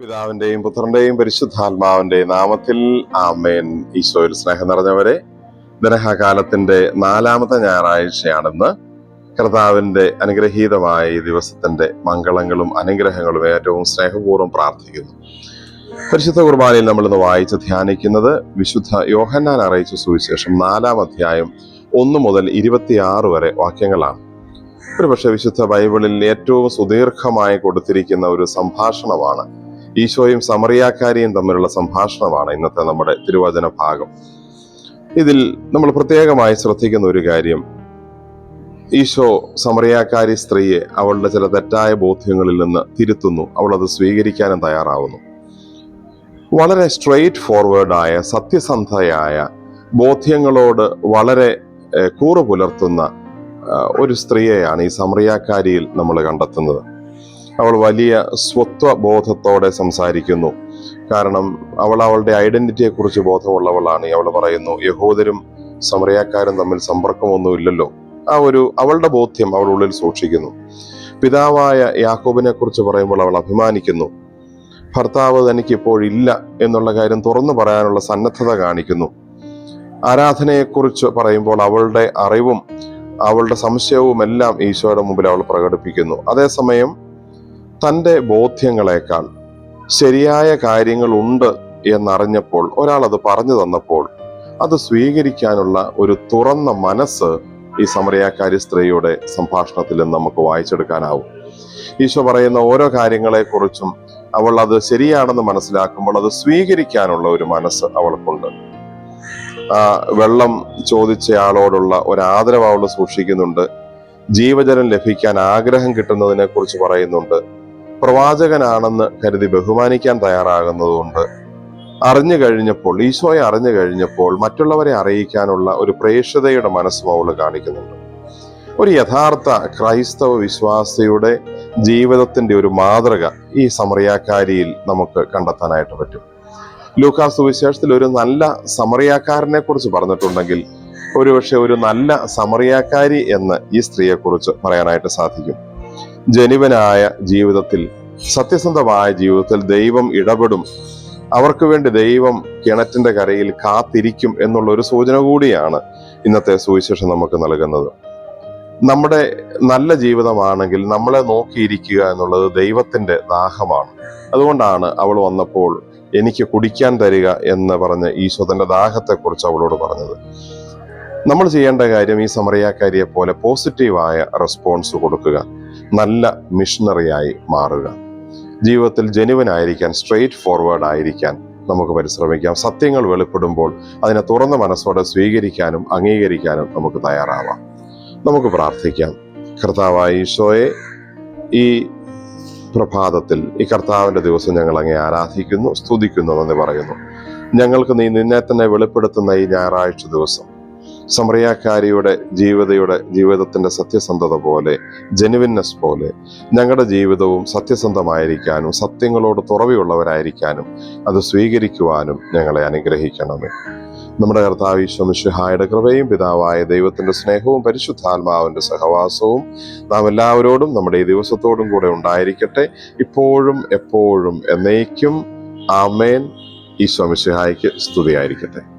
പിതാവിന്റെയും പുത്രന്റെയും പരിശുദ്ധാത്മാവിന്റെയും നാമത്തിൽ ആമേൻ. ഈശോയിൽ സ്നേഹം നിറഞ്ഞവരെ ദനഹകാലത്തിന്റെ നാലാമത്തെ ഞായറാഴ്ചയാണെന്ന്. കർത്താവിന്റെ അനുഗ്രഹീതമായ ഈ ദിവസത്തിന്റെ മംഗളങ്ങളും അനുഗ്രഹങ്ങളും ഏറ്റവും സ്നേഹപൂർവം പ്രാർത്ഥിക്കുന്നു. പരിശുദ്ധ കുർബാനയിൽ നമ്മൾ ഇന്ന് വായിച്ച് ധ്യാനിക്കുന്നത് വിശുദ്ധ യോഹന്നാൻ അറിയിച്ച സുവിശേഷം നാലാം അധ്യായം ഒന്ന് മുതൽ ഇരുപത്തിയാറ് വരെ വാക്യങ്ങളാണ്. ഒരുപക്ഷെ വിശുദ്ധ ബൈബിളിൽ ഏറ്റവും സുദീർഘമായി കൊടുത്തിരിക്കുന്ന ഒരു സംഭാഷണമാണ് ഈശോയും സമറിയാക്കാരിയും തമ്മിലുള്ള സംഭാഷണമാണ് ഇന്നത്തെ നമ്മുടെ തിരുവചന ഭാഗം. ഇതിൽ നമ്മൾ പ്രത്യേകമായി ശ്രദ്ധിക്കുന്ന ഒരു കാര്യം ഈശോ സമറിയാക്കാരി സ്ത്രീയെ അവളുടെ ചില തെറ്റായ ബോധ്യങ്ങളിൽ നിന്ന് തിരുത്തുന്നു അവൾ അത് സ്വീകരിക്കാനും തയ്യാറാവുന്നു. വളരെ സ്ട്രെയിറ്റ് ഫോർവേഡായ സത്യസന്ധയായ ബോധ്യങ്ങളോട് വളരെ കൂറു പുലർത്തുന്ന ഒരു സ്ത്രീയെയാണ് ഈ സമറിയാക്കാരിയിൽ നമ്മൾ കണ്ടെത്തുന്നത്. അവൾ വലിയ സ്വത്വ ബോധത്തോടെ സംസാരിക്കുന്നു. കാരണം അവൾ അവളുടെ ഐഡന്റിറ്റിയെ കുറിച്ച് ബോധമുള്ളവളാണ്. അവൾ പറയുന്നു യഹോദരും സമറിയാക്കാരും തമ്മിൽ സമ്പർക്കമൊന്നുമില്ലല്ലോ. ആ ഒരു അവളുടെ ബോധ്യം അവൾ ഉള്ളിൽ സൂക്ഷിക്കുന്നു. പിതാവായ യാക്കോബിനെ കുറിച്ച് പറയുമ്പോൾ അവൾ അഭിമാനിക്കുന്നു. ഭർത്താവ് തനിക്ക് ഇപ്പോഴില്ല എന്നുള്ള കാര്യം തുറന്നു പറയാനുള്ള സന്നദ്ധത കാണിക്കുന്നു. ആരാധനയെക്കുറിച്ച് പറയുമ്പോൾ അവളുടെ അറിവും അവളുടെ സംശയവും എല്ലാം ഈശോയുടെ മുമ്പിൽ അവൾ പ്രകടിപ്പിക്കുന്നു. അതേസമയം തന്റെ ബോധ്യങ്ങളെക്കാൾ ശരിയായ കാര്യങ്ങളുണ്ട് എന്നറിഞ്ഞപ്പോൾ ഒരാൾ അത് പറഞ്ഞു തന്നപ്പോൾ അത് സ്വീകരിക്കാനുള്ള ഒരു തുറന്ന മനസ്സ് ഈ സമരയാക്കാരി സ്ത്രീയുടെ സംഭാഷണത്തിൽ നമുക്ക് വായിച്ചെടുക്കാനാവും. ഈശോ പറയുന്ന ഓരോ കാര്യങ്ങളെക്കുറിച്ചും അവൾ അത് ശരിയാണെന്ന് മനസ്സിലാക്കുമ്പോൾ അത് സ്വീകരിക്കാനുള്ള ഒരു മനസ്സ് അവൾക്കുണ്ട്. ആ വെള്ളം ചോദിച്ചയാളോടുള്ള ഒരു ആദരവ് അവൾ സൂക്ഷിക്കുന്നുണ്ട്. ജീവജലം ലഭിക്കാൻ ആഗ്രഹം കിട്ടുന്നതിനെ കുറിച്ച് പറയുന്നുണ്ട്. പ്രവാചകനാണെന്ന് കരുതി ബഹുമാനിക്കാൻ തയ്യാറാകുന്നതുകൊണ്ട് അറിഞ്ഞു കഴിഞ്ഞപ്പോൾ ഈശോയെ അറിഞ്ഞു കഴിഞ്ഞപ്പോൾ മറ്റുള്ളവരെ അറിയിക്കാനുള്ള ഒരു പ്രേക്ഷതയുടെ മനസ്സ് അവൾ കാണിക്കുന്നുണ്ട്. ഒരു യഥാർത്ഥ ക്രൈസ്തവ വിശ്വാസിയുടെ ജീവിതത്തിന്റെ ഒരു മാതൃക ഈ സമറിയാക്കാരിയിൽ നമുക്ക് കണ്ടെത്താനായിട്ട് പറ്റും. ലൂക്കാസ് സുവിശേഷത്തിൽ ഒരു നല്ല സമറിയാക്കാരനെ കുറിച്ച് പറഞ്ഞിട്ടുണ്ടെങ്കിൽ ഒരുപക്ഷെ ഒരു നല്ല സമറിയാക്കാരി എന്ന് ഈ സ്ത്രീയെക്കുറിച്ച് പറയാനായിട്ട് സാധിക്കും. ജനുവനായ ജീവിതത്തിൽ സത്യസന്ധമായ ജീവിതത്തിൽ ദൈവം ഇടപെടും. അവർക്ക് വേണ്ടി ദൈവം കിണറ്റിന്റെ കരയിൽ കാത്തിരിക്കും എന്നുള്ള ഒരു സൂചന കൂടിയാണ് ഇന്നത്തെ സുവിശേഷം നമുക്ക് നൽകുന്നത്. നമ്മുടെ നല്ല ജീവിതമാണെങ്കിൽ നമ്മളെ നോക്കിയിരിക്കുക എന്നുള്ളത് ദൈവത്തിന്റെ ദാഹമാണ്. അതുകൊണ്ടാണ് അവൾ വന്നപ്പോൾ എനിക്ക് കുടിക്കാൻ തരിക എന്ന് പറഞ്ഞ ഈശോ തന്റെ ദാഹത്തെക്കുറിച്ച് അവളോട് പറഞ്ഞത്. നമ്മൾ ചെയ്യേണ്ട കാര്യം ഈ സമറിയാക്കാരിയെ പോലെ പോസിറ്റീവായ റെസ്പോൺസ് കൊടുക്കുക. നല്ല മിഷണറിയായി മാറുക. ജീവിതത്തിൽ ജനുവനായിരിക്കാൻ സ്ട്രെയിറ്റ് ഫോർവേഡ് ആയിരിക്കാൻ നമുക്ക് പരിശ്രമിക്കാം. സത്യങ്ങൾ വെളിപ്പെടുമ്പോൾ അതിനെ തുറന്ന മനസ്സോടെ സ്വീകരിക്കാനും അംഗീകരിക്കാനും നമുക്ക് തയ്യാറാവാം. നമുക്ക് പ്രാർത്ഥിക്കാം. കർത്താവായ ഈശോയെ ഈ പ്രഭാതത്തിൽ ഈ കർത്താവിന്റെ ദിവസം ഞങ്ങൾ അങ്ങേ ആരാധിക്കുന്നു സ്തുതിക്കുന്നു എന്ന് പറയുന്നു. ഞങ്ങൾക്ക് നീ നിന്നെ തന്നെ വെളിപ്പെടുത്തുന്ന ഈ ഞായറാഴ്ച ദിവസം. സമറിയാക്കാരിയുടെ ജീവിതയുടെ ജീവിതത്തിന്റെ സത്യസന്ധത പോലെ ജെനുവിൻനെസ് പോലെ ഞങ്ങളുടെ ജീവിതവും സത്യസന്ധമായിരിക്കാനും സത്യങ്ങളോട് തുറവിയുള്ളവരായിരിക്കാനും അത് സ്വീകരിക്കുവാനും ഞങ്ങളെ അനുഗ്രഹിക്കണമേ. നമ്മുടെ കർത്താവ് ഈശ്വമിഷുഹായുടെ കൃപയും പിതാവായ ദൈവത്തിന്റെ സ്നേഹവും പരിശുദ്ധാത്മാവിന്റെ സഹവാസവും നാം എല്ലാവരോടും നമ്മുടെ ഈ ദിവസത്തോടും കൂടെ ഉണ്ടായിരിക്കട്ടെ. ഇപ്പോഴും എപ്പോഴും എന്നേക്കും ആമേൻ. ഈശ്വമിഷുഹായ്ക്ക് സ്തുതിയായിരിക്കട്ടെ.